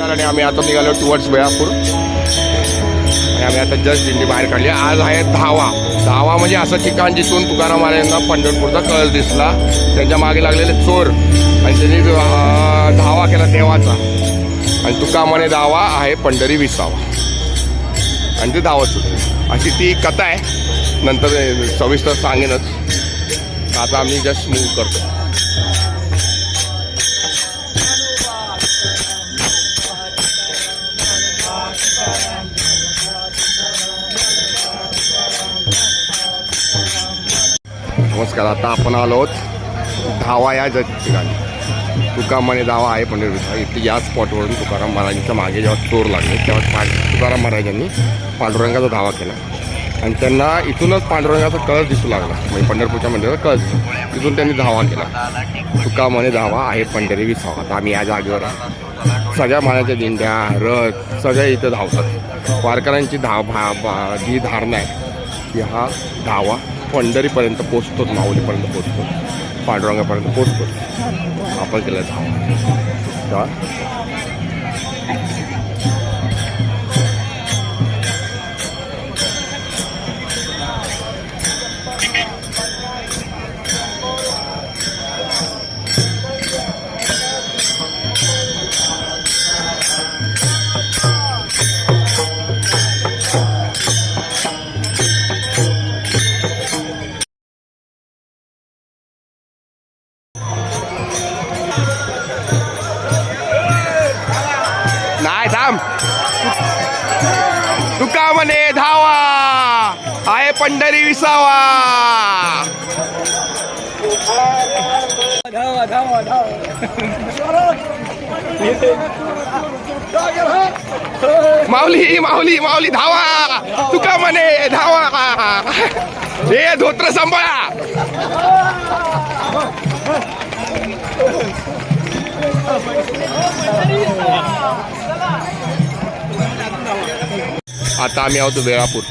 आणि आम्ही आता निघालो टुवर्ड्स वेळापूर आणि आम्ही आता जस्ट दिंडी बाहेर काढली. आज आहे धावा. धावा म्हणजे असं ठिकाण जिथून तुकाराम महाराजांना पंढरपूरचा कळस दिसला. त्यांच्या मागे लागलेले चोर. आणि त्यांनी धावा केला देवाचा. आणि तुकामाने धावा आहे पंढरी विसावा. आणि ते धावत सुटले अशी ती कथा आहे. नंतर सविस्तर सांगेनच. आता आम्ही जस्ट मूव्ह करतो. नमस्कार आता आपण आलो आहोत धावा या ठिकाणी. तुकामाने धावा आहे पंढरपूरचा इथे. या स्पॉटवरून तुकाराम महाराजांच्या मागे जेव्हा चोर लागले तेव्हा पा तुकाराम महाराजांनी पांडुरंगाचा धावा केला. आणि त्यांना इथूनच पांडुरंगाचा कळस दिसू लागला. म्हणजे पंढरपूरच्या मंदिराचा कळस. तिथून त्यांनी धावा केला. तुकामाने धावा आहे पंढरी विसावा. आता आम्ही या जागेवर सगळ्या मानाच्या दिंड्या रथ सगळ्या इथं धावतात. वारकऱ्यांची धाव भा भा- जी धारणा आहे की हा धावा पंढरीपर्यंत पोचतोच माऊलीपर्यंत पोचतो पांडुरंगापर्यंत पोचतो आपण केलं धावा तेव्हा थांब. तुका म्हणे धावा. आहे पंढरी विसावा. धावा धावा धावा माऊली माऊली माऊली धावा. तुका म्हणे धावा. हे धोत्र सांभाळा. आता आम्ही आहोत वेळापूर.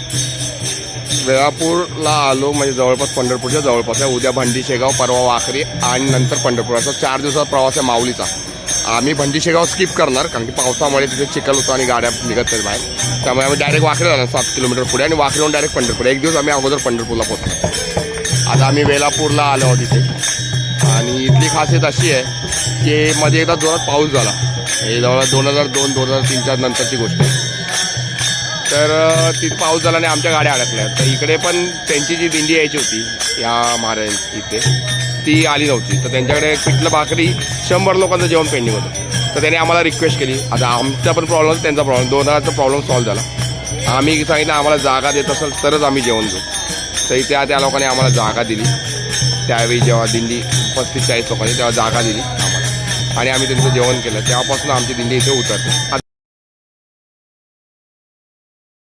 वेळापूरला आलो म्हणजे जवळपास पंढरपूरच्या जवळपास आहे. उद्या भंडी शेगाव परवा वाखरी आणि नंतर पंढरपुराचा चार दिवसाचा प्रवास आहे माऊलीचा. आम्ही भंडी शेगाव स्किप करणार कारण की पावसामुळे तिथे चिखल होतो आणि गाड्या निघत नाही बाहेर. त्यामुळे आम्ही डायरेक्ट वाखरी जाणार सात किलोमीटर पुढे आणि वाखरीहून डायरेक्ट पंढरपूर. एक दिवस आम्ही अगोदर पंढरपूरला पोहोचतो आता आम्ही वेलापूरला आलो आहोत इथे. आणि इथली खासियत अशी आहे की मध्ये एकदा जोरात पाऊस झाला. हे जवळ दोन हजार दोन दोन हजार तीनच्या नंतरची गोष्ट आहे. तर तिथं तिथे पाऊस झाला आणि आमच्या गाड्या अडकल्या. तर इकडे पण त्यांची जी दिंडी यायची होती या महाराज इथे ती आली नव्हती. तर त्यांच्याकडे पिठलं भाकरी शंभर लोकांचं जेवण पेंडिंग होतं. तर त्याने आम्हाला रिक्वेस्ट केली. आता आमचा पण प्रॉब्लेम त्यांचा प्रॉब्लेम दोन हजारचा प्रॉब्लेम सॉल्व्ह झाला. आम्ही सांगितलं आम्हाला जागा देत असेल तरच आम्ही जेवण देऊ तर इथे त्या लोकांनी आम्हाला जागा दिली. त्यावेळी जेव्हा दिंडी पस्तीस चाळीस लोकांनी तेव्हा जागा दिली आम्हाला. आणि आम्ही त्यांचं जेवण केलं. तेव्हापासून आमची दिंडी इथे उतरते. आता